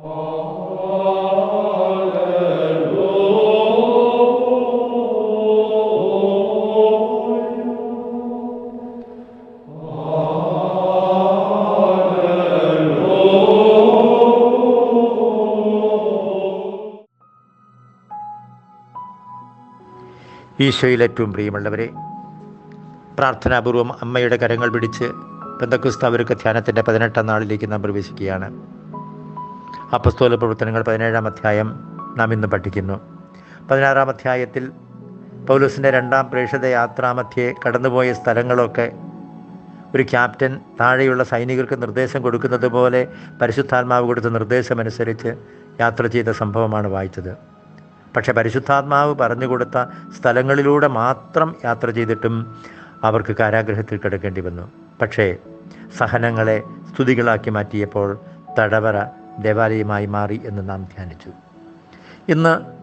ഈശോയിൽ ഏറ്റവും പ്രിയമുള്ളവരെ പ്രാർത്ഥനാപൂർവം അമ്മയുടെ കരങ്ങൾ പിടിച്ച് ബന്ധക്രിസ്തവർക്ക് ധ്യാനത്തിന്റെ പതിനെട്ടാം നാളിലേക്ക് നാം പ്രവേശിക്കുകയാണ്. അപ്പസ്തോല പ്രവർത്തനങ്ങൾ പതിനേഴാം അധ്യായം നാം ഇന്ന് പഠിക്കുന്നു. പതിനാറാം അധ്യായത്തിൽ പൗലോസിന്റെ രണ്ടാം പ്രേക്ഷിത യാത്രാമധ്യേ കടന്നുപോയ സ്ഥലങ്ങളൊക്കെ ഒരു ക്യാപ്റ്റൻ താഴെയുള്ള സൈനികർക്ക് നിർദ്ദേശം കൊടുക്കുന്നത് പോലെ പരിശുദ്ധാത്മാവ് കൊടുത്ത നിർദ്ദേശമനുസരിച്ച് യാത്ര ചെയ്ത സംഭവമാണ് വായിച്ചത്. പക്ഷേ പരിശുദ്ധാത്മാവ് പറഞ്ഞു കൊടുത്ത സ്ഥലങ്ങളിലൂടെ മാത്രം യാത്ര ചെയ്തിട്ടും അവർക്ക് കാരാഗ്രഹത്തിൽ കിടക്കേണ്ടി വന്നു. പക്ഷേ സഹനങ്ങളെ സ്തുതികളാക്കി മാറ്റിയപ്പോൾ തടവറ ദേവാലയമായി മാറി എന്ന് നാം ധ്യാനിച്ചു. ഇന്ന്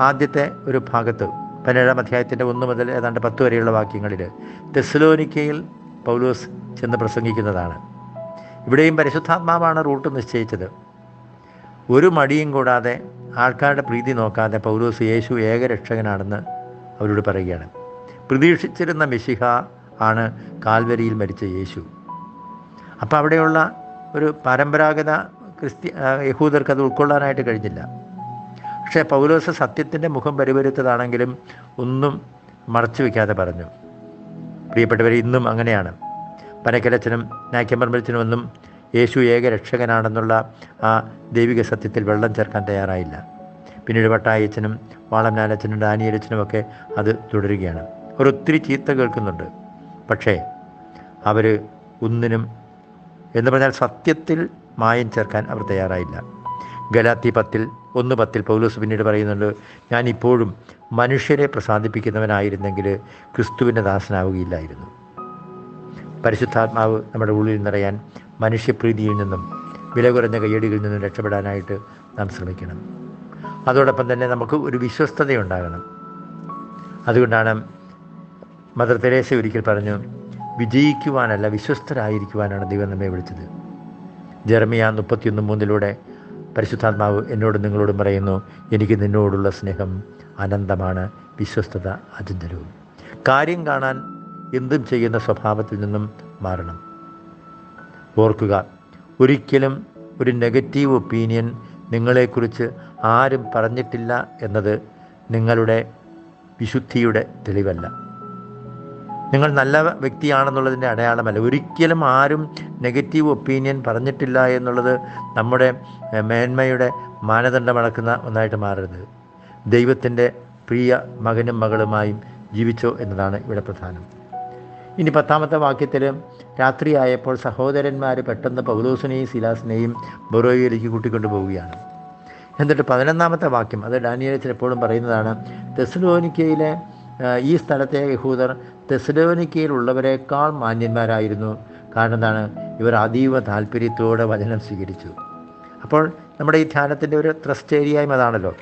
ആദ്യത്തെ ഒരു ഭാഗത്ത് പതിനേഴാം അധ്യായത്തിന്റെ ഒന്ന് മുതൽ ഏതാണ്ട് പത്ത് വരെയുള്ള വാക്യങ്ങളിൽ തെസ്ലോനിക്കയിൽ പൗലോസ് ചെന്ന് പ്രസംഗിക്കുന്നതാണ്. ഇവിടെയും പരിശുദ്ധാത്മാവാണ് റൂട്ട് നിശ്ചയിച്ചത്. ഒരു മടിയും കൂടാതെ ആൾക്കാരുടെ പ്രീതി നോക്കാതെ പൗലോസ് യേശു ഏകരക്ഷകനാണെന്ന് അവരോട് പറയുകയാണ്. പ്രതീക്ഷിച്ചിരുന്ന മിശിഹ ആണ് കാൽവരിയിൽ മരിച്ച യേശു. അപ്പോൾ അവിടെയുള്ള ഒരു പരമ്പരാഗത ക്രിസ്ത്യ യഹൂദർക്ക് അത് ഉൾക്കൊള്ളാനായിട്ട് കഴിഞ്ഞില്ല. പക്ഷേ പൗലോസ് സത്യത്തിന്റെ മുഖം പരിവരുത്തതാണെങ്കിലും ഒന്നും മറച്ചു വയ്ക്കാതെ പറഞ്ഞു. പ്രിയപ്പെട്ടവർ ഇന്നും അങ്ങനെയാണ്. പനക്കലച്ചനും നാക്യമ്പർമ്പലച്ചനും ഒന്നും യേശു ഏക രക്ഷകനാണെന്നുള്ള ആ ദൈവിക സത്യത്തിൽ വെള്ളം ചേർക്കാൻ തയ്യാറായില്ല. പിന്നീട് പട്ടായച്ചനും വാളം ലാലച്ചനും ഡാനിയലച്ചനും ഒക്കെ അത് തുടരുകയാണ്. അവർ ഒത്തിരി ചീത്ത കേൾക്കുന്നുണ്ട്. പക്ഷേ അവർ ഒന്നിനും എന്ന് പറഞ്ഞാൽ സത്യത്തിൽ മായം ചേർക്കാൻ അവർ തയ്യാറായില്ല. ഗലാത്തി പത്തിൽ ഒന്ന് പത്തിൽ പൗലോസ് പിന്നീട് പറയുന്നുണ്ട് ഞാൻ ഇപ്പോഴും മനുഷ്യരെ പ്രസാദിപ്പിക്കുന്നവനായിരുന്നെങ്കിൽ ക്രിസ്തുവിന്റെ ദാസനാവുകയില്ലായിരുന്നു. പരിശുദ്ധാത്മാവ് നമ്മുടെ ഉള്ളിൽ നിറയാൻ മനുഷ്യപ്രീതിയിൽ നിന്നും വില കുറഞ്ഞ കയ്യടികളിൽ നിന്നും രക്ഷപ്പെടാനായിട്ട് നാം ശ്രമിക്കണം. അതോടൊപ്പം തന്നെ നമുക്ക് ഒരു വിശ്വസ്തതയുണ്ടാകണം. അതുകൊണ്ടാണ് മദർ തെരേസ ഒരിക്കൽ പറഞ്ഞു വിജയിക്കുവാനല്ല വിശ്വസ്തരായിരിക്കുവാനാണ് ദൈവം നമ്മെ വിളിച്ചത്. ജെറമിയ മുപ്പത്തിയൊന്ന് മൂന്നിലൂടെ പരിശുദ്ധാത്മാവ് എന്നോട് നിങ്ങളോടും പറയുന്നു എനിക്ക് നിന്നോടുള്ള സ്നേഹം അനന്തമാണ് വിശ്വസ്തത അചഞ്ചലവും കാര്യം കാണാൻ എന്തും ചെയ്യുന്ന സ്വഭാവത്തിൽ നിന്നും മാറണം. ഓർക്കുക ഒരിക്കലും ഒരു നെഗറ്റീവ് ഒപ്പീനിയൻ നിങ്ങളെക്കുറിച്ച് ആരും പറഞ്ഞിട്ടില്ല എന്നത് നിങ്ങളുടെ വിശുദ്ധിയുടെ തെളിവല്ല. നിങ്ങൾ നല്ല വ്യക്തിയാണെന്നുള്ളതിന്റെ അടയാളമല്ല. ഒരിക്കലും ആരും നെഗറ്റീവ് ഒപ്പീനിയൻ പറഞ്ഞിട്ടില്ല എന്നുള്ളത് നമ്മുടെ മേന്മയുടെ മാനദണ്ഡമടക്കുന്ന ഒന്നായിട്ട് മാറരുത്. ദൈവത്തിന്റെ പ്രിയ മകനും മകളുമായും ജീവിച്ചോ എന്നതാണ് ഇവിടെ പ്രധാനം. ഇനി പത്താമത്തെ വാക്യത്തിൽ രാത്രിയായപ്പോൾ സഹോദരന്മാർ പെട്ടെന്ന് പൗലോസിനെയും സിലാസിനെയും ബൊറോയിലേക്ക് കൂട്ടിക്കൊണ്ടു പോവുകയാണ്. എന്നിട്ട് പതിനൊന്നാമത്തെ വാക്യം അത് ഡാനിയൽ എപ്പോഴും പറയുന്നതാണ് തെസ്ലോനിക്കയിലെ ഈ സ്ഥലത്തെ യഹൂദർ തെസ്ലോനിക്കയിലുള്ളവരെക്കാൾ മാന്യന്മാരായിരുന്നു. കാരണം എന്താണ്? ഇവർ അതീവ താല്പര്യത്തോടെ വചനം സ്വീകരിച്ചു. അപ്പോൾ നമ്മുടെ ഈ ധ്യാനത്തിന്റെ ഒരു ത്രസ്റ്റ് ഏരിയയും അതാണല്ലോ.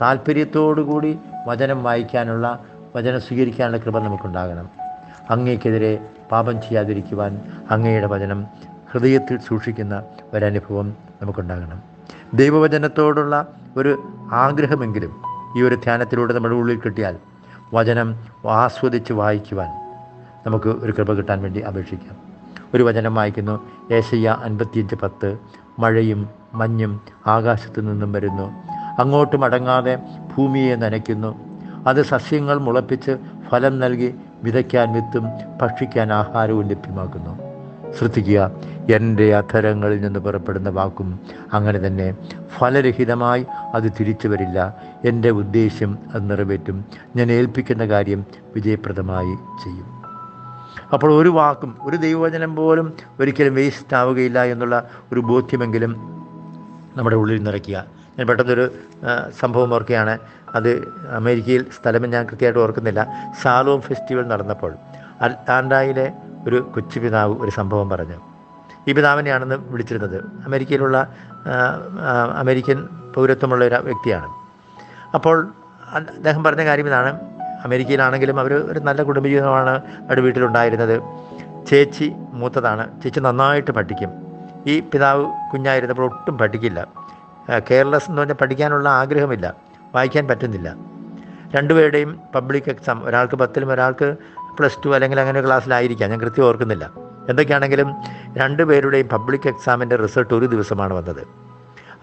താല്പര്യത്തോടുകൂടി വചനം വായിക്കാനുള്ള വചനം സ്വീകരിക്കാനുള്ള കൃപ നമുക്കുണ്ടാകണം. അങ്ങേക്കെതിരെ പാപം ചെയ്യാതിരിക്കുവാൻ അങ്ങയുടെ വചനം ഹൃദയത്തിൽ സൂക്ഷിക്കുന്ന ഒരനുഭവം നമുക്കുണ്ടാകണം. ദൈവവചനത്തോടുള്ള ഒരു ആഗ്രഹമെങ്കിലും ഈ ഒരു ധ്യാനത്തിലൂടെ നമ്മുടെ ഉള്ളിൽ കിട്ടിയാൽ വചനം ആസ്വദിച്ച് വായിക്കുവാൻ നമുക്ക് ഒരു കൃപ കിട്ടാൻ വേണ്ടി അപേക്ഷിക്കാം. ഒരു വചനം വായിക്കുന്നു. ഏശയ്യ അൻപത്തിയഞ്ച് പത്ത്. മഴയും മഞ്ഞും ആകാശത്തു നിന്നും വരുന്നു. അങ്ങോട്ട് മടങ്ങാതെ ഭൂമിയെ നനയ്ക്കുന്നു. അത് സസ്യങ്ങൾ മുളപ്പിച്ച് ഫലം നൽകി വിതയ്ക്കാൻ വിത്തും ഭക്ഷിക്കാൻ ആഹാരവും ലഭ്യമാക്കുന്നു. ശ്രദ്ധിക്കുക എന്റെ അധരങ്ങളിൽ നിന്ന് പുറപ്പെടുന്ന വാക്കും അങ്ങനെ തന്നെ ഫലരഹിതമായി അത് തിരിച്ചു വരില്ല. എന്റെ ഉദ്ദേശ്യം അത് നിറവേറ്റും. ഞാൻ ഏൽപ്പിക്കുന്ന കാര്യം വിജയപ്രദമായി ചെയ്യും. അപ്പോൾ ഒരു വാക്കും ഒരു ദൈവവചനം പോലും ഒരിക്കലും വേസ്റ്റ് ആവുകയില്ല എന്നുള്ള ഒരു ബോധ്യമെങ്കിലും നമ്മുടെ ഉള്ളിൽ നിറയ്ക്കുക. ഞാൻ പെട്ടെന്നൊരു സംഭവം ഓർക്കുകയാണ്. അത് അമേരിക്കയിൽ സ്ഥലം ഞാൻ കൃത്യമായിട്ട് ഓർക്കുന്നില്ല. സാലോം ഫെസ്റ്റിവൽ നടന്നപ്പോൾ അറ്റ്ലാന്റയിലെ ഒരു കൊച്ചു പിതാവ് ഒരു സംഭവം പറഞ്ഞു. ഈ പിതാവിനെയാണെന്ന് വിളിച്ചിരുന്നത്. അമേരിക്കയിലുള്ള അമേരിക്കൻ പൗരത്വമുള്ള ഒരു വ്യക്തിയാണ്. അപ്പോൾ അദ്ദേഹം പറഞ്ഞ കാര്യം ഇതാണ്. അമേരിക്കയിലാണെങ്കിലും അവർ ഒരു നല്ല കുടുംബജീവിതമാണ് അവരുടെ വീട്ടിലുണ്ടായിരുന്നത്. ചേച്ചി മൂത്തതാണ്. ചേച്ചി നന്നായിട്ട് പഠിക്കും. ഈ പിതാവ് കുഞ്ഞായിരുന്നപ്പോൾ ഒട്ടും പഠിക്കില്ല. കെയർലെസ് എന്ന് പറഞ്ഞാൽ പഠിക്കാനുള്ള ആഗ്രഹമില്ല. വായിക്കാൻ പറ്റുന്നില്ല. രണ്ടുപേരുടെയും പബ്ലിക് എക്സാം ഒരാൾക്ക് പത്തിലും ഒരാൾക്ക് പ്ലസ് ടു അല്ലെങ്കിൽ അങ്ങനെ ക്ലാസ്സിലായിരിക്കാം ഞാൻ കൃത്യം ഓർക്കുന്നില്ല. എന്തൊക്കെയാണെങ്കിലും രണ്ടുപേരുടെയും പബ്ലിക് എക്സാമിന്റെ റിസൾട്ട് ഒരു ദിവസമാണ് വന്നത്.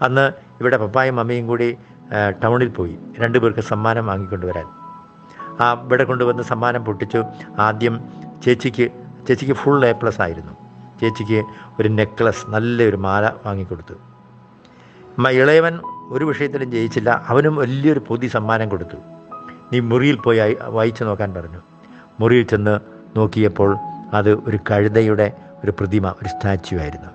അന്ന് ഇവിടെ പപ്പായും മമ്മിയും കൂടി ടൗണിൽ പോയി. രണ്ടുപേർക്ക് സമ്മാനം വാങ്ങിക്കൊണ്ടുവരാൻ. ആ ഇവിടെ കൊണ്ടുവന്ന് സമ്മാനം പൊട്ടിച്ചു. ആദ്യം ചേച്ചിക്ക് ചേച്ചിക്ക് ഫുൾ എ പ്ലസ് ആയിരുന്നു. ചേച്ചിക്ക് ഒരു നെക്ലസ് നല്ലൊരു മാല വാങ്ങിക്കൊടുത്തു. ഇളയവൻ ഒരു വിഷയത്തിലും ജയിച്ചില്ല. അവനും വലിയൊരു പൊതി സമ്മാനം കൊടുത്തു. നീ മുറിയിൽ പോയി വായിച്ചു നോക്കാൻ പറഞ്ഞു. മുറിയിൽ ചെന്ന് നോക്കിയപ്പോൾ അത് ഒരു കഴുതയുടെ ഒരു പ്രതിമ ഒരു സ്റ്റാച്യു ആയിരുന്നു.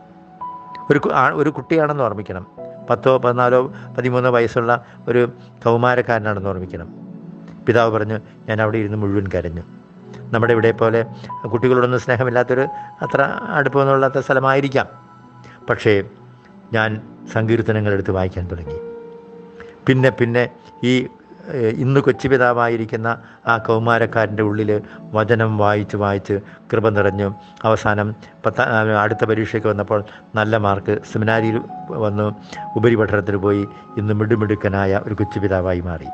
ഒരു ഒരു കുട്ടിയാണെന്ന് ഓർമ്മിക്കണം. പത്തോ പതിനാലോ പതിമൂന്നോ വയസ്സുള്ള ഒരു കൗമാരക്കാരനാണെന്ന് ഓർമ്മിക്കണം. പിതാവ് പറഞ്ഞു ഞാൻ അവിടെ ഇരുന്ന് മുഴുവൻ കരഞ്ഞു. നമ്മുടെ ഇവിടെ പോലെ കുട്ടികളോടൊന്നും സ്നേഹമില്ലാത്തൊരു അത്ര അടുപ്പമൊന്നുമില്ലാത്ത സ്ഥലമായിരിക്കാം. പക്ഷേ ഞാൻ സങ്കീർത്തനങ്ങൾ എടുത്ത് വായിക്കാൻ തുടങ്ങി. പിന്നെ പിന്നെ ഈ ഇന്ന് കൊച്ചു പിതാവായിരിക്കുന്ന ആ കൗമാരക്കാരന്റെ ഉള്ളിൽ വചനം വായിച്ച് വായിച്ച് കൃപ നിറഞ്ഞു അവസാനം പത്ത അടുത്ത പരീക്ഷയ്ക്ക് വന്നപ്പോൾ നല്ല മാർക്ക് സെമിനാരിയിൽ വന്നു ഉപരിപഠനത്തിന് പോയി ഇന്ന് മിടുമിടുക്കനായ ഒരു കൊച്ചു പിതാവായി മാറി.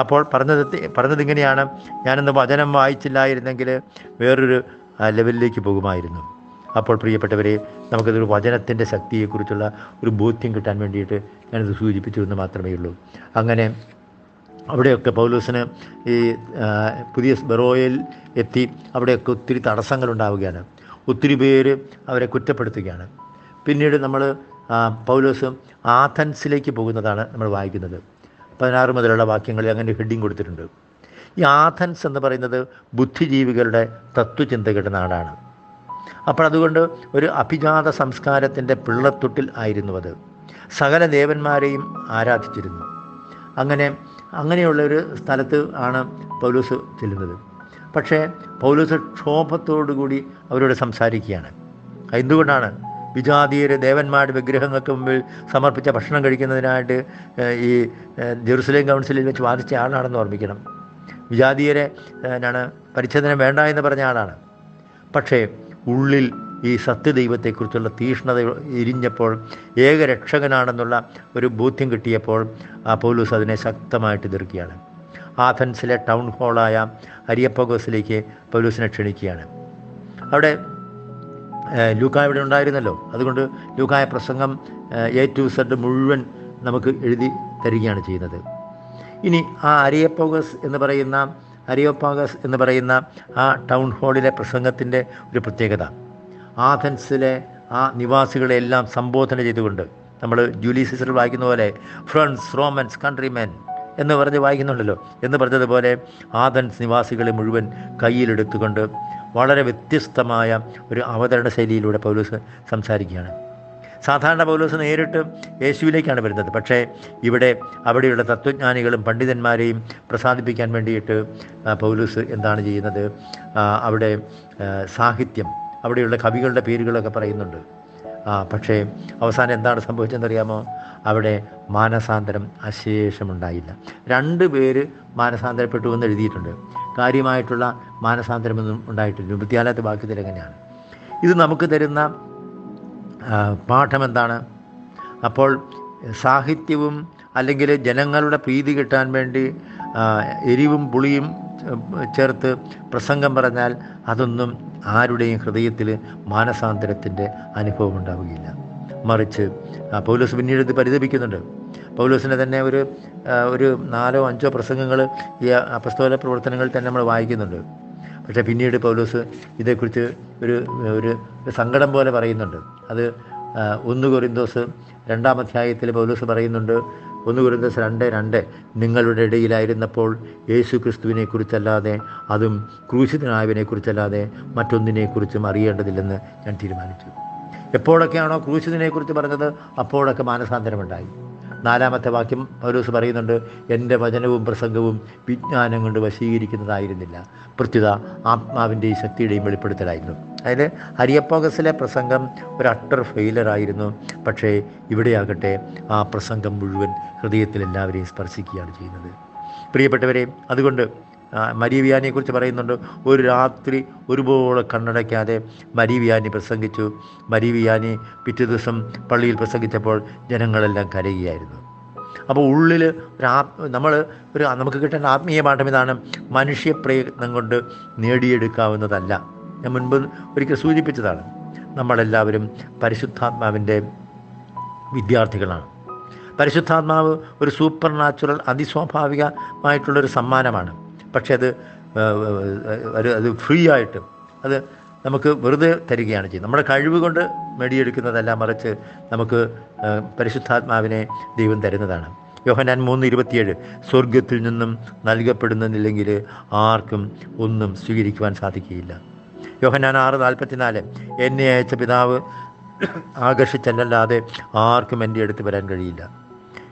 അപ്പോൾ പറഞ്ഞത് പറഞ്ഞത് ഇങ്ങനെയാണ്. ഞാനിന്ന് വചനം വായിച്ചില്ലായിരുന്നെങ്കിൽ വേറൊരു ലെവലിലേക്ക് പോകുമായിരുന്നു. അപ്പോൾ പ്രിയപ്പെട്ടവരെ നമുക്കതൊരു വചനത്തിന്റെ ശക്തിയെക്കുറിച്ചുള്ള ഒരു ബോധ്യം കിട്ടാൻ വേണ്ടിയിട്ട് ഞാനിത് സൂചിപ്പിച്ചു എന്ന് മാത്രമേ ഉള്ളൂ. അങ്ങനെ അവിടെയൊക്കെ പൗലൂസിന് ഈ പുതിയ ബെറോയിൽ എത്തി അവിടെയൊക്കെ ഒത്തിരി തടസ്സങ്ങളുണ്ടാവുകയാണ്. ഒത്തിരി പേര് അവരെ കുറ്റപ്പെടുത്തുകയാണ്. പിന്നീട് നമ്മൾ പൗലോസ് ആഥൻസിലേക്ക് പോകുന്നതാണ് നമ്മൾ വായിക്കുന്നത്. പതിനാറ് മുതലുള്ള വാക്യങ്ങളിൽ അങ്ങനെ ഹെഡിങ് കൊടുത്തിട്ടുണ്ട്. ഈ ആഥൻസ് എന്ന് പറയുന്നത് ബുദ്ധിജീവികളുടെ തത്വചിന്തകളുടെ നാടാണ്. അപ്പോൾ അതുകൊണ്ട് ഒരു അഭിജാത സംസ്കാരത്തിന്റെ പിള്ളത്തൊട്ടിൽ ആയിരുന്നു അത്. സകല ദേവന്മാരെയും ആരാധിച്ചിരുന്നു. അങ്ങനെ അങ്ങനെയുള്ള ഒരു സ്ഥലത്ത് ആണ് പൗലൂസ് ചെല്ലുന്നത്. പക്ഷേ പൗലൂസ് ക്ഷോഭത്തോടുകൂടി അവരോട് സംസാരിക്കുകയാണ്. എന്തുകൊണ്ടാണ്? വിജാതീയര് ദേവന്മാരുടെ വിഗ്രഹങ്ങൾക്ക് മുമ്പിൽ സമർപ്പിച്ച ഭക്ഷണം കഴിക്കുന്നതിനായിട്ട് ഈ ജെറുസലേം കൗൺസിലിൽ വെച്ച് വാദിച്ച ആളാണെന്ന് ഓർമ്മിക്കണം. വിജാതീയരെ എന്നാണ് പരിച്ഛേദനം വേണ്ട എന്ന് പറഞ്ഞ ആളാണ്. പക്ഷേ ഉള്ളിൽ ഈ സത്യദൈവത്തെക്കുറിച്ചുള്ള തീഷ്ണത ഇരിഞ്ഞപ്പോൾ ഏകരക്ഷകനാണെന്നുള്ള ഒരു ബോധ്യം കിട്ടിയപ്പോൾ ആ പോലീസ് അതിനെ ശക്തമായിട്ട് എതിർക്കുകയാണ്. ആഥൻസിലെ ടൗൺ ഹാളായ അരിയപ്പഗോസിലേക്ക് പൗലൂസിനെ ക്ഷണിക്കുകയാണ്. അവിടെ ലൂക്ക ഇവിടെ ഉണ്ടായിരുന്നല്ലോ. അതുകൊണ്ട് ലൂക്കായ പ്രസംഗം എ ടു സെഡ് മുഴുവൻ നമുക്ക് എഴുതി തരികയാണ് ചെയ്യുന്നത്. ഇനി ആ അരിയപ്പോഗസ് എന്ന് പറയുന്ന അരിയോപ്പാഗസ് എന്ന് പറയുന്ന ആ ടൗൺ ഹാളിലെ പ്രസംഗത്തിന്റെ ഒരു പ്രത്യേകത. ആഥൻസിലെ ആ നിവാസികളെല്ലാം സംബോധന ചെയ്തുകൊണ്ട് നമ്മൾ ജൂലി സീസറിൽ വായിക്കുന്ന പോലെ ഫ്രണ്ട്സ് റോമൻസ് കൺട്രിമെൻ എന്ന് പറഞ്ഞ് വായിക്കുന്നുണ്ടല്ലോ. എന്ന് പറഞ്ഞതുപോലെ ആഥൻസ് നിവാസികളെ മുഴുവൻ കയ്യിലെടുത്തുകൊണ്ട് വളരെ വ്യത്യസ്തമായ ഒരു അവതരണ ശൈലിയിലൂടെ പൗലൂസ് സംസാരിക്കുകയാണ്. സാധാരണ പൗലോസ് നേരിട്ട് യേശുവിലേക്കാണ് വരുന്നത്. പക്ഷേ ഇവിടെ അവിടെയുള്ള തത്വജ്ഞാനികളും പണ്ഡിതന്മാരെയും പ്രസാദിപ്പിക്കാൻ വേണ്ടിയിട്ട് പൗലൂസ് പൗലോസ് എന്താണ് ചെയ്യുന്നത്? അവിടെ സാഹിത്യം അവിടെയുള്ള കവികളുടെ പേരുകളൊക്കെ പറയുന്നുണ്ട്. ആ, പക്ഷേ അവസാനം എന്താണ് സംഭവിച്ചതെന്നറിയാമോ അവിടെ മാനസാന്തരം അശേഷമുണ്ടായില്ല. രണ്ട് പേര് മാനസാന്തരപ്പെട്ടു എന്ന് എഴുതിയിട്ടുണ്ട്. കാര്യമായിട്ടുള്ള മാനസാന്തരമൊന്നും ഉണ്ടായിട്ടില്ല. വിദ്യാലയത്തെ ബാക്കി തരങ്ങനെയാണ്. ഇത് നമുക്ക് തരുന്ന പാഠം എന്താണ് അപ്പോൾ സാഹിത്യവും അല്ലെങ്കിൽ ജനങ്ങളുടെ പ്രീതി കിട്ടാൻ വേണ്ടി എരിവും പുളിയും ചേർത്ത് പ്രസംഗം പറഞ്ഞാൽ അതൊന്നും ആരുടെയും ഹൃദയത്തിൽ മാനസാന്തരത്തിന്റെ അനുഭവം ഉണ്ടാവുകയില്ല. മറിച്ച് പൗലോസ് പിന്നീട് ഇത് പരിതപിക്കുന്നുണ്ട്. പൗലോസിനെ തന്നെ ഒരു ഒരു നാലോ അഞ്ചോ പ്രസംഗങ്ങൾ ഈ അപസ്തോല പ്രവർത്തനങ്ങളിൽ തന്നെ നമ്മൾ വായിക്കുന്നുണ്ട്. പക്ഷേ പിന്നീട് പൗലോസ് ഇതേക്കുറിച്ച് ഒരു ഒരു സങ്കടം പോലെ പറയുന്നുണ്ട്. അത് ഒന്ന് കൊറിന്തോസ് രണ്ടാം അധ്യായത്തിൽ പൗലോസ് പറയുന്നുണ്ട് ഒന്ന് കുരുന്തസ് രണ്ട് രണ്ട് നിങ്ങളുടെ ഇടയിലായിരുന്നപ്പോൾ യേശു ക്രിസ്തുവിനെ കുറിച്ചല്ലാതെ അതും ക്രൂശിതനായവനെ കുറിച്ചല്ലാതെ മറ്റൊന്നിനെക്കുറിച്ചും അറിയേണ്ടതില്ലെന്ന് ഞാൻ തീരുമാനിച്ചു. എപ്പോഴൊക്കെയാണോ ക്രൂശിതനെക്കുറിച്ച് പറഞ്ഞത് അപ്പോഴൊക്കെ മാനസാന്തരമുണ്ടായി. നാലാമത്തെ വാക്യം പൗലോസ് പറയുന്നുണ്ട് എന്റെ വചനവും പ്രസംഗവും വിജ്ഞാനം കൊണ്ട് വശീകരിക്കുന്നതായിരുന്നില്ല. പ്രത്യുത ആത്മാവിന്റെയും ശക്തിയുടെയും വെളിപ്പെടുത്തലായിരുന്നു. അതിൽ ഹരിയപ്പോഗസിലെ പ്രസംഗം ഒരു അട്ടർ ഫെയിലറായിരുന്നു പക്ഷേ ഇവിടെയാകട്ടെ ആ പ്രസംഗം മുഴുവൻ ഹൃദയത്തിൽ എല്ലാവരെയും സ്പർശിക്കുകയാണ് ചെയ്യുന്നത്. പ്രിയപ്പെട്ടവരെ അതുകൊണ്ട് മരീവിയാനിയെക്കുറിച്ച് പറയുന്നുണ്ട്. ഒരു രാത്രി ഒരുപോലെ കണ്ണടയ്ക്കാതെ മരീവിയാനി പ്രസംഗിച്ചു. മരീവിയാനി പിറ്റേ ദിവസം പള്ളിയിൽ പ്രസംഗിച്ചപ്പോൾ ജനങ്ങളെല്ലാം കരയുകയായിരുന്നു. അപ്പോൾ ഉള്ളിൽ ഒരു നമ്മൾ ഒരു നമുക്ക് കിട്ടേണ്ട ആത്മീയ പാഠം ഇതാണ്. മനുഷ്യ പ്രയത്നം കൊണ്ട് നേടിയെടുക്കാവുന്നതല്ല. ഞാൻ മുൻപ് ഒരിക്കൽ സൂചിപ്പിച്ചതാണ്. നമ്മളെല്ലാവരും പരിശുദ്ധാത്മാവിന്റെ വിദ്യാർത്ഥികളാണ്. പരിശുദ്ധാത്മാവ് ഒരു സൂപ്പർ നാച്ചുറൽ അതിസ്വാഭാവികമായിട്ടുള്ളൊരു സമ്മാനമാണ്. പക്ഷേ അത് ഒരു അത് ഫ്രീ ആയിട്ട് അത് നമുക്ക് വെറുതെ തരികയാണ് ചെയ്യുന്നത്. നമ്മുടെ കഴിവ് കൊണ്ട് നേടിയെടുക്കുന്നതല്ല മറിച്ച് നമുക്ക് പരിശുദ്ധാത്മാവിനെ ദൈവം തരുന്നതാണ്. യോഹനാൻ മൂന്ന് ഇരുപത്തിയേഴ് സ്വർഗത്തിൽ നിന്നും നൽകപ്പെടുന്നില്ലെങ്കിൽ ആർക്കും ഒന്നും സ്വീകരിക്കുവാൻ സാധിക്കുകയില്ല. യോഹനാൻ ആറ് നാൽപ്പത്തിനാല് എന്നെ അയച്ച പിതാവ് ആകർഷിച്ചല്ലാതെ ആർക്കും എന്റെ അടുത്ത് വരാൻ കഴിയില്ല.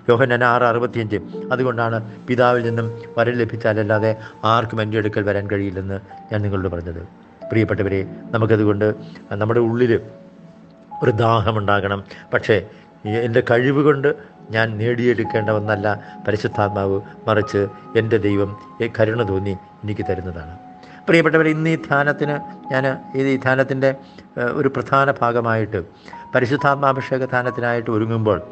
യോഹന്നാൻ ആറ് അറുപത്തിയഞ്ച്. അതുകൊണ്ടാണ് പിതാവിൽ നിന്നും വരം ലഭിച്ചാലല്ലാതെ ആർക്കും എന്റെ അടുക്കൽ വരാൻ കഴിയില്ലെന്ന് ഞാൻ നിങ്ങളോട് പറഞ്ഞത്. പ്രിയപ്പെട്ടവരെ നമുക്കതുകൊണ്ട് നമ്മുടെ ഉള്ളിൽ ഒരു ദാഹമുണ്ടാകണം പക്ഷേ എന്റെ കഴിവ് കൊണ്ട് ഞാൻ നേടിയെടുക്കേണ്ട ഒന്നല്ല പരിശുദ്ധാത്മാവ് മറിച്ച് എന്റെ ദൈവം കരുണ തോന്നി എനിക്ക് തരുന്നതാണ്. പ്രിയപ്പെട്ടവരെ ഇന്ന് ഈ ധ്യാനത്തിന് ഞാൻ ഈ ധ്യാനത്തിന്റെ ഒരു പ്രധാന ഭാഗമായിട്ട് പരിശുദ്ധാത്മാഭിഷേക ധ്യാനത്തിനായിട്ട് ഒരുങ്ങുമ്പോൾ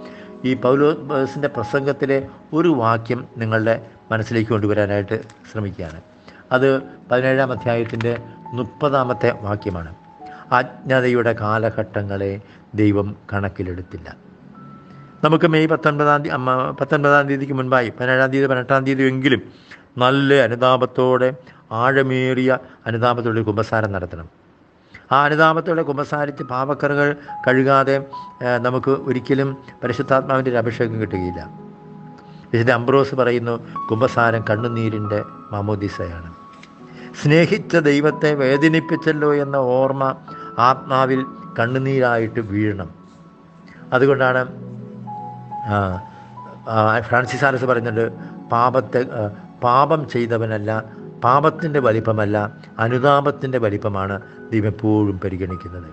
ഈ പൗലോസിന്റെ പ്രസംഗത്തിലെ ഒരു വാക്യം നിങ്ങളുടെ മനസ്സിലേക്ക് കൊണ്ടുവരാനായിട്ട് ശ്രമിക്കുകയാണ്. അത് പതിനേഴാം അധ്യായത്തിന്റെ മുപ്പതാമത്തെ വാക്യമാണ്. അജ്ഞതയുടെ കാലഘട്ടങ്ങളെ ദൈവം കണക്കിലെടുത്തില്ല. നമുക്ക് മെയ് പത്തൊൻപതാം തീയതി പത്തൊൻപതാം തീയതിക്ക് മുൻപായി പതിനേഴാം തീയതി പതിനെട്ടാം തീയതി എങ്കിലും നല്ല അനുതാപത്തോടെ ആഴമേറിയ അനുതാപത്തോടെ കുമ്പസാരം നടത്തണം. ആ അനുതാപത്തോടെ കുമ്പസാരിച്ച് പാപക്കറുകൾ കഴുകാതെ നമുക്ക് ഒരിക്കലും പരിശുദ്ധാത്മാവിന്റെ ഒരു അഭിഷേകം കിട്ടുകയില്ല. വിശുദ്ധ അംബ്രോസ് പറയുന്നു കുമ്പസാരം കണ്ണുനീരിന്റെ മാമോദിസയാണ്. സ്നേഹിച്ച ദൈവത്തെ വേദനിപ്പിച്ചല്ലോ എന്ന ഓർമ്മ ആത്മാവിൽ കണ്ണുനീരായിട്ട് വീഴണം. അതുകൊണ്ടാണ് ഫ്രാൻസിസ് ആലസ് പറയുന്നുണ്ട് പാപത്തെ പാപം ചെയ്തവനല്ല പാപത്തിന്റെ വലിപ്പമല്ല അനുതാപത്തിന്റെ വലിപ്പമാണ് ദൈവം എപ്പോഴും പരിഗണിക്കുന്നത്.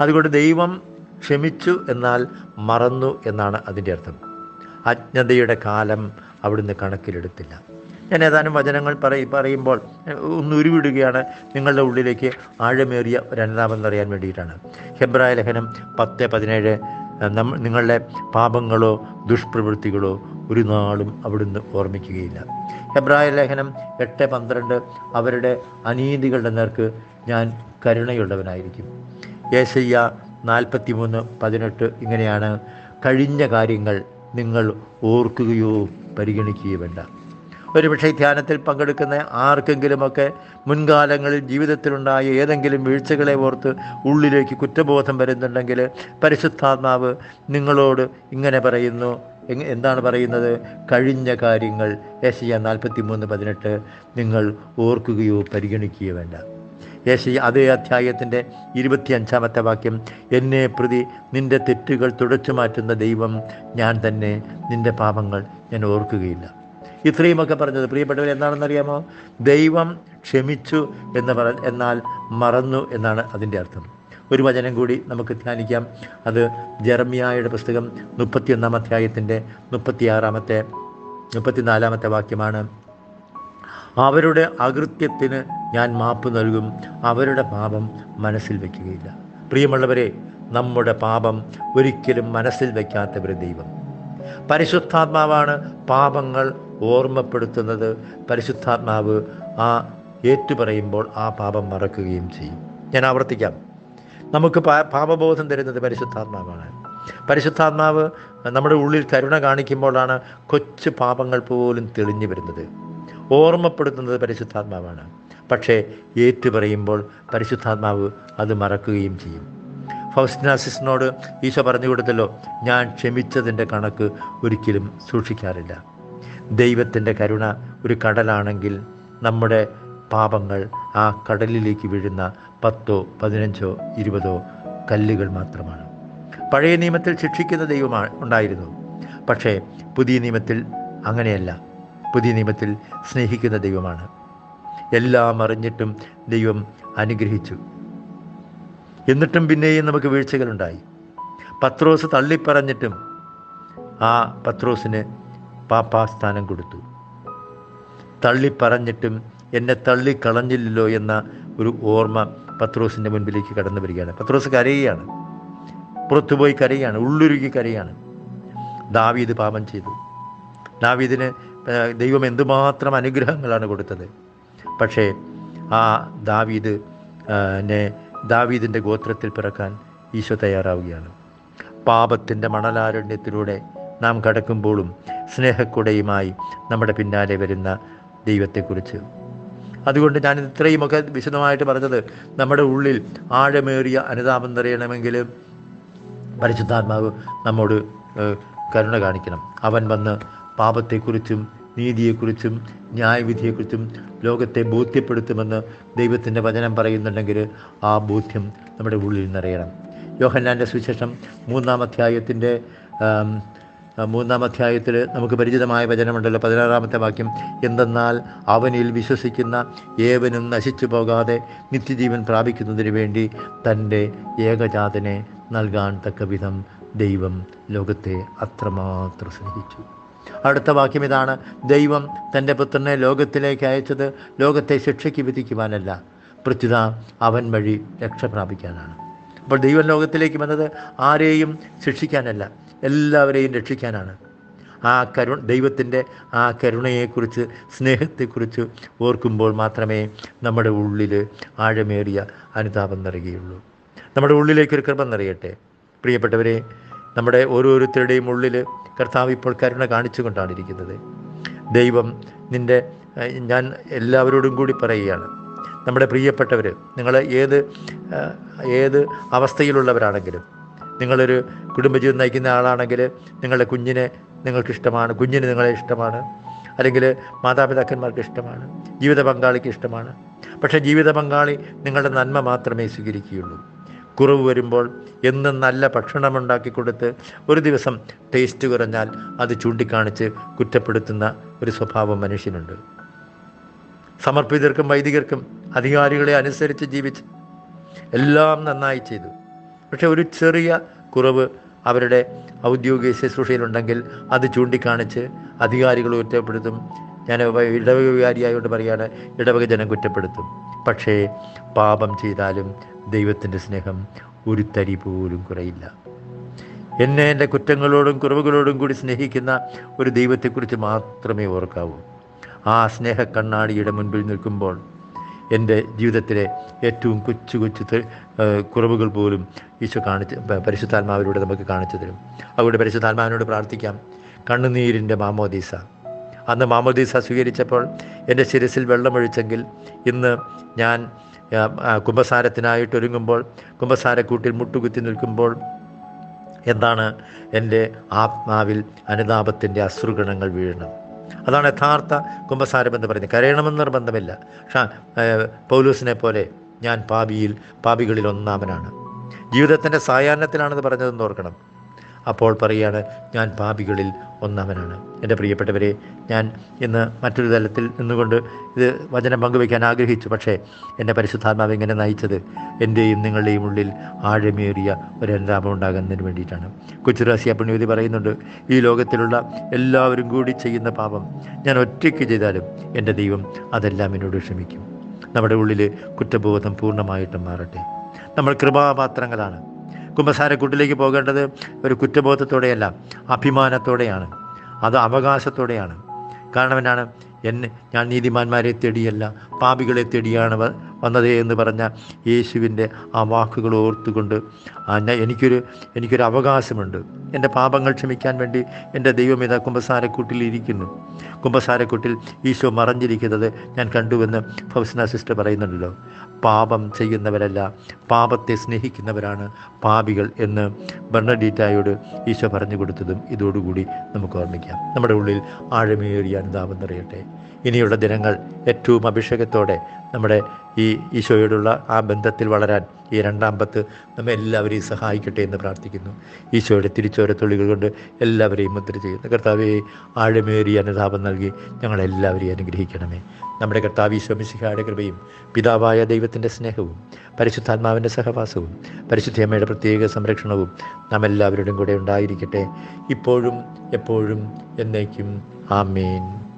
അതുകൊണ്ട് ദൈവം ക്ഷമിച്ചു എന്നാൽ മറന്നു എന്നാണ് അതിന്റെ അർത്ഥം. അജ്ഞതയുടെ കാലം അവിടുന്ന് കണക്കിലെടുത്തില്ല. ഞാൻ ഏതാനും വചനങ്ങൾ പറയും പറയുമ്പോൾ ഒന്ന് ഉരുവിടുകയാണ് നിങ്ങളുടെ ഉള്ളിലേക്ക് ആഴമേറിയ എന്നറിയാൻ വേണ്ടിയിട്ടാണ്. ഹെബ്രായ ലേഖനം പത്ത് പതിനേഴ് നിങ്ങളുടെ പാപങ്ങളോ ദുഷ്പ്രവൃത്തികളോ ഒരു നാളും അവിടുന്ന് ഓർമ്മിക്കുകയില്ല. ഹെബ്രായ ലേഖനം എട്ട് പന്ത്രണ്ട്. അവരുടെ അനീതികളുടെ നേർക്ക് ഞാൻ കരുണയുള്ളവനായിരിക്കും. യേശയ്യ നാൽപ്പത്തി മൂന്ന് പതിനെട്ട് ഇങ്ങനെയാണ്. കഴിഞ്ഞ കാര്യങ്ങൾ നിങ്ങൾ ഓർക്കുകയോ പരിഗണിക്കുകയോ വേണ്ട. ഒരുപക്ഷെ ധ്യാനത്തിൽ പങ്കെടുക്കുന്ന ആർക്കെങ്കിലുമൊക്കെ മുൻകാലങ്ങളിൽ ജീവിതത്തിലുണ്ടായ ഏതെങ്കിലും വീഴ്ചകളെ ഓർത്ത് ഉള്ളിലേക്ക് കുറ്റബോധം വരുന്നുണ്ടെങ്കിൽ പരിശുദ്ധാത്മാവ് നിങ്ങളോട് ഇങ്ങനെ പറയുന്നു എന്താണ് പറയുന്നത്? കഴിഞ്ഞ കാര്യങ്ങൾ ഏഷ്യ നാൽപ്പത്തി മൂന്ന് പതിനെട്ട് നിങ്ങൾ ഓർക്കുകയോ പരിഗണിക്കുകയോ വേണ്ട. ഏശയ്യ അതേ അധ്യായത്തിന്റെ ഇരുപത്തിയഞ്ചാമത്തെ വാക്യം എന്നെ പ്രതി നിന്റെ തെറ്റുകൾ തുടച്ചു മാറ്റുന്ന ദൈവം ഞാൻ തന്നെ നിന്റെ പാപങ്ങൾ ഞാൻ ഓർക്കുകയില്ല. ഇത്രയുമൊക്കെ പറഞ്ഞത് പ്രിയപ്പെട്ടവർ എന്താണെന്നറിയാമോ? ദൈവം ക്ഷമിച്ചു എന്ന് പറ എന്നാൽ മറന്നു എന്നാണ് അതിന്റെ അർത്ഥം. ഒരു വചനം കൂടി നമുക്ക് ധ്യാനിക്കാം. അത് ജർമിയായുടെ പുസ്തകം മുപ്പത്തിയൊന്നാം അധ്യായത്തിന്റെ മുപ്പത്തിയാറാമത്തെ മുപ്പത്തിനാലാമത്തെ വാക്യമാണ്. അവരുടെ അകൃത്യത്തിന് ഞാൻ മാപ്പ് നൽകും അവരുടെ പാപം മനസ്സിൽ വയ്ക്കുകയില്ല. പ്രിയമുള്ളവരെ നമ്മുടെ പാപം ഒരിക്കലും മനസ്സിൽ വയ്ക്കാത്തവർ ദൈവം. പരിശുദ്ധാത്മാവാണ് പാപങ്ങൾ ഓർമ്മപ്പെടുത്തുന്നത്. പരിശുദ്ധാത്മാവ് ആ ഏറ്റുപറയുമ്പോൾ ആ പാപം മറക്കുകയും ചെയ്യും. ഞാൻ ആവർത്തിക്കാം. നമുക്ക് പാപബോധം തരുന്നത് പരിശുദ്ധാത്മാവാണ്. പരിശുദ്ധാത്മാവ് നമ്മുടെ ഉള്ളിൽ കരുണ കാണിക്കുമ്പോഴാണ് കൊച്ചു പാപങ്ങൾ പോലും തെളിഞ്ഞു വരുന്നത്. ഓർമ്മപ്പെടുത്തുന്നത് പരിശുദ്ധാത്മാവാണ്. പക്ഷേ ഏറ്റു പറയുമ്പോൾ പരിശുദ്ധാത്മാവ് അത് മറക്കുകയും ചെയ്യും. ഫൗസ്റ്റിനാസിസിനോട് ഈശോ പറഞ്ഞു കൊടുത്തല്ലോ ഞാൻ ക്ഷമിച്ചതിന്റെ കണക്ക് ഒരിക്കലും സൂക്ഷിക്കാറില്ല. ദൈവത്തിന്റെ കരുണ ഒരു കടലാണെങ്കിൽ നമ്മുടെ പാപങ്ങൾ ആ കടലിലേക്ക് വീഴുന്ന പത്തോ പതിനഞ്ചോ ഇരുപതോ കല്ലുകൾ മാത്രമാണ്. പഴയ നിയമത്തിൽ ശിക്ഷിക്കുന്ന ദൈവമാണ് ഉണ്ടായിരുന്നു. പക്ഷേ പുതിയ നിയമത്തിൽ അങ്ങനെയല്ല. പുതിയ നിയമത്തിൽ സ്നേഹിക്കുന്ന ദൈവമാണ്. എല്ലാം അറിഞ്ഞിട്ടും ദൈവം അനുഗ്രഹിച്ചു. എന്നിട്ടും പിന്നെയും നമുക്ക് വീഴ്ചകളുണ്ടായി പത്രോസ് തള്ളിപ്പറഞ്ഞിട്ടും ആ പത്രോസിന് പാപ്പാസ്ഥാനം കൊടുത്തു. തള്ളിപ്പറഞ്ഞിട്ടും എന്നെ തള്ളിക്കളഞ്ഞില്ലല്ലോ എന്ന ഒരു ഓർമ്മ പത്രോസിന്റെ മുൻപിലേക്ക് കടന്നു വരികയാണ്. പത്രോസ് കരയുകയാണ്. പുറത്തുപോയി കരയുകയാണ് ഉള്ളുരുകി കരയാണ്. ദാവീദ് പാപം ചെയ്തു. ദാവീദിന് ദൈവം എന്തുമാത്രം അനുഗ്രഹങ്ങളാണ് കൊടുത്തത്. പക്ഷേ ആ ദാവീദ് നെ ദാവീദിന്റെ ഗോത്രത്തിൽ പിറക്കാൻ ഈശോ തയ്യാറാവുകയാണ്. പാപത്തിന്റെ മണലാരണ്യത്തിലൂടെ നാം കടക്കുമ്പോഴും സ്നേഹക്കുടയുമായി നമ്മുടെ പിന്നാലെ വരുന്ന ദൈവത്തെക്കുറിച്ച് അതുകൊണ്ട് ഞാൻ ഇത്രയുമൊക്കെ വിശദമായിട്ട് പറഞ്ഞത് നമ്മുടെ ഉള്ളിൽ ആഴമേറിയ അനുതാപം നിറയണമെങ്കിൽ പരിശുദ്ധാത്മാവ് നമ്മോട് കരുണ കാണിക്കണം. അവൻ വന്ന് പാപത്തെക്കുറിച്ചും നീതിയെക്കുറിച്ചും ന്യായവിധിയെക്കുറിച്ചും ലോകത്തെ ബോധ്യപ്പെടുത്തുമെന്ന് ദൈവത്തിന്റെ വചനം പറയുന്നുണ്ടെങ്കിൽ ആ ബോധ്യം നമ്മുടെ ഉള്ളിൽ നിറയണം. യോഹന്നാന്റെ സുവിശേഷം മൂന്നാം അധ്യായത്തിന്റെ മൂന്നാം അധ്യായത്തിൽ നമുക്ക് പരിചിതമായ വചനമുണ്ടല്ലോ പതിനാറാമത്തെ വാക്യം. എന്തെന്നാൽ അവനിൽ വിശ്വസിക്കുന്ന ഏവനും നശിച്ചു പോകാതെ നിത്യജീവൻ പ്രാപിക്കുന്നതിന് വേണ്ടി തന്റെ ഏകജാതനെ നൽകാൻ തക്ക വിധം ദൈവം ലോകത്തെ അത്രമാത്രം സ്നേഹിച്ചു. അടുത്ത വാക്യം ഇതാണ് ദൈവം തന്റെ പുത്രനെ ലോകത്തിലേക്ക് അയച്ചത് ലോകത്തെ ശിക്ഷയ്ക്ക് വിധിക്കുവാനല്ല പ്രത്യുത അവൻ വഴി രക്ഷ പ്രാപിക്കാനാണ്. അപ്പോൾ ദൈവം ലോകത്തിലേക്ക് വന്നത് ആരെയും ശിക്ഷിക്കാനല്ല എല്ലാവരെയും രക്ഷിക്കാനാണ്. ആ കരു ദൈവത്തിന്റെ ആ കരുണയെക്കുറിച്ച് സ്നേഹത്തെക്കുറിച്ച് ഓർക്കുമ്പോൾ മാത്രമേ നമ്മുടെ ഉള്ളിൽ ആഴമേറിയ അനുതാപം നിറയുകയുള്ളൂ. നമ്മുടെ ഉള്ളിലേക്കൊരു കൃപ നിറയട്ടെ. പ്രിയപ്പെട്ടവരെ നമ്മുടെ ഓരോരുത്തരുടെയും ഉള്ളിൽ കർത്താവ് ഇപ്പോൾ കരുണ കാണിച്ചുകൊണ്ടാണ് ഇരിക്കുന്നത്. ദൈവം നിന്റെ ഞാൻ എല്ലാവരോടും കൂടി പറയുകയാണ്. നമ്മുടെ പ്രിയപ്പെട്ടവർ നിങ്ങൾ ഏത് ഏത് അവസ്ഥയിലുള്ളവരാണെങ്കിലും നിങ്ങളൊരു കുടുംബജീവിതം നയിക്കുന്ന ആളാണെങ്കിൽ നിങ്ങളുടെ കുഞ്ഞിനെ നിങ്ങൾക്ക് ഇഷ്ടമാണ് കുഞ്ഞിന് നിങ്ങളെ ഇഷ്ടമാണ്. അല്ലെങ്കിൽ മാതാപിതാക്കന്മാർക്ക് ഇഷ്ടമാണ് ജീവിത പങ്കാളിക്ക് ഇഷ്ടമാണ്. പക്ഷേ ജീവിത പങ്കാളി നിങ്ങളുടെ നന്മ മാത്രമേ സ്വീകരിക്കുകയുള്ളൂ. കുറവ് വരുമ്പോൾ എന്നും നല്ല ഭക്ഷണം ഉണ്ടാക്കി കൊടുത്ത് ഒരു ദിവസം ടേസ്റ്റ് കുറഞ്ഞാൽ അത് ചൂണ്ടിക്കാണിച്ച് കുറ്റപ്പെടുത്തുന്ന ഒരു സ്വഭാവം മനുഷ്യനുണ്ട്. സമർപ്പിതർക്കും വൈദികർക്കും അധികാരികളെ അനുസരിച്ച് ജീവിച്ച് എല്ലാം നന്നായി ചെയ്തു. പക്ഷെ ഒരു ചെറിയ കുറവ് അവരുടെ ഔദ്യോഗിക ശുശ്രൂഷയിലുണ്ടെങ്കിൽ അത് ചൂണ്ടിക്കാണിച്ച് അധികാരികൾ കുറ്റപ്പെടുത്തും ഞാൻ ഇടവക വികാരിയായോണ്ട് പറയാണ് ഇടവക ജനം കുറ്റപ്പെടുത്തും. പക്ഷേ പാപം ചെയ്താലും ദൈവത്തിന്റെ സ്നേഹം ഒരു തരി പോലും കുറയില്ല. എന്നെ എന്റെ കുറ്റങ്ങളോടും കുറവുകളോടും കൂടി സ്നേഹിക്കുന്ന ഒരു ദൈവത്തെക്കുറിച്ച് മാത്രമേ ഓർക്കാവൂ. ആ സ്നേഹ കണ്ണാടിയുടെ മുൻപിൽ നിൽക്കുമ്പോൾ എന്റെ ജീവിതത്തിലെ ഏറ്റവും കൊച്ചു കൊച്ചു കുറവുകൾ പോലും ഈശോ കാണിച്ച് പരിശുദ്ധാത്മാവിലൂടെ നമുക്ക് കാണിച്ചു തരും. അവരുടെ പരിശുദ്ധാത്മാവിനോട് പ്രാർത്ഥിക്കാം. കണ്ണുനീരിന്റെ മാമോദീസ. അന്ന് മാമോദീസ സ്വീകരിച്ചപ്പോൾ എന്റെ ശിരസിൽ വെള്ളമൊഴിച്ചെങ്കിൽ ഇന്ന് ഞാൻ കുംഭസാരത്തിനായിട്ട് ഒരുങ്ങുമ്പോൾ കുംഭസാരക്കൂട്ടിൽ മുട്ടുകുത്തി നിൽക്കുമ്പോൾ എന്താണ് എന്റെ ആത്മാവിൽ അനുതാപത്തിന്റെ അശ്രുഗണങ്ങൾ വീഴണം. അതാണ് യഥാർത്ഥ കുംഭസാരം എന്ന് പറയുന്നത്. കരയണമെന്ന് നിർബന്ധമില്ല. ഷാ പൗലൂസിനെ പോലെ ഞാൻ പാപിയിൽ പാപികളിൽ ഒന്നാമനാണ്. ജീവിതത്തിന്റെ സായാഹ്നത്തിലാണെന്ന് പറഞ്ഞതെന്ന് ഓർക്കണം. അപ്പോൾ പറയുകയാണ് ഞാൻ പാപികളിൽ ഒന്നാമനാണ് എന്റെ പ്രിയപ്പെട്ടവരെ ഞാൻ ഇന്ന് മറ്റൊരു തലത്തിൽ നിന്നുകൊണ്ട് ഇത് വചനം പങ്കുവയ്ക്കാൻ ആഗ്രഹിച്ചു. പക്ഷേ എന്റെ പരിശുദ്ധാത്മാവ് ഇങ്ങനെ നയിച്ചത് എന്റെയും നിങ്ങളുടെയും ഉള്ളിൽ ആഴമേറിയ ഒരു അനുതാപം ഉണ്ടാകുന്നതിന് വേണ്ടിയിട്ടാണ്. കൊച്ചുറാസിയ പുണ്യവതി പറയുന്നുണ്ട് ഈ ലോകത്തിലുള്ള എല്ലാവരും കൂടി ചെയ്യുന്ന പാപം ഞാൻ ഒറ്റയ്ക്ക് ചെയ്താലും എന്റെ ദൈവം അതെല്ലാം എന്നോട് ക്ഷമിക്കും. നമ്മുടെ ഉള്ളിൽ കുറ്റബോധം പൂർണമായിട്ടും മാറട്ടെ. നമ്മൾ കൃപാപാത്രങ്ങളാണ്. കുമ്പസാരക്കൂട്ടിലേക്ക് പോകേണ്ടത് ഒരു കുറ്റബോധത്തോടെയല്ല അഭിമാനത്തോടെയാണ്. അത് അവകാശത്തോടെയാണ്. കാരണം എന്നാണ് എന്നെ ഞാൻ നീതിമാന്മാരെ തേടിയല്ല പാപികളെ തേടിയാണ് വന്നത് എന്ന് പറഞ്ഞ യേശുവിന്റെ ആ വാക്കുകൾ ഓർത്തുകൊണ്ട് എനിക്കൊരു എനിക്കൊരു അവകാശമുണ്ട്. എന്റെ പാപങ്ങൾ ക്ഷമിക്കാൻ വേണ്ടി എന്റെ ദൈവം ഇതാ കുമ്പസാരക്കൂട്ടിൽ ഇരിക്കുന്നു. കുമ്പസാരക്കൂട്ടിൽ ഈശോ മറഞ്ഞിരിക്കുന്നത് ഞാൻ കണ്ടുവെന്ന് ഫൗസ്ന സിസ്റ്റർ പറയുന്നുണ്ടല്ലോ. പാപം ചെയ്യുന്നവരല്ല പാപത്തെ സ്നേഹിക്കുന്നവരാണ് പാപികൾ എന്ന് ബർണഡീറ്റായോട് ഈശോ പറഞ്ഞു കൊടുത്തതും ഇതോടുകൂടി നമുക്ക് ഓർമ്മിക്കാം. നമ്മുടെ ഉള്ളിൽ ആഴമേറിയ അനുതാപം നിറയട്ടെ. ഇനിയുള്ള ദിനങ്ങൾ ഏറ്റവും അഭിഷേകത്തോടെ നമ്മുടെ ഈ ഈശോയോടുള്ള ആ ബന്ധത്തിൽ വളരാൻ ഈ രണ്ടാം പത്ത് നമ്മെ എല്ലാവരെയും സഹായിക്കട്ടെ എന്ന് പ്രാർത്ഥിക്കുന്നു. ഈശോയുടെ തിരിച്ചോര തുള്ളികൾ കൊണ്ട് എല്ലാവരെയും മുദ്ര ചെയ്യുന്നു. കർത്താവെ ആഴമേറിയ അനുതാപം നൽകി ഞങ്ങളെല്ലാവരെയും അനുഗ്രഹിക്കണമേ. നമ്മുടെ കർത്താവ് ഈശോ മിശിഹായുടെ കൃപയും പിതാവായ ദൈവത്തിന്റെ സ്നേഹവും പരിശുദ്ധാത്മാവിന്റെ സഹവാസവും പരിശുദ്ധയമ്മയുടെ പ്രത്യേക സംരക്ഷണവും നാം എല്ലാവരുടെയും കൂടെ ഉണ്ടായിരിക്കട്ടെ. ഇപ്പോഴും എപ്പോഴും എന്നേക്കും. ആമേൻ.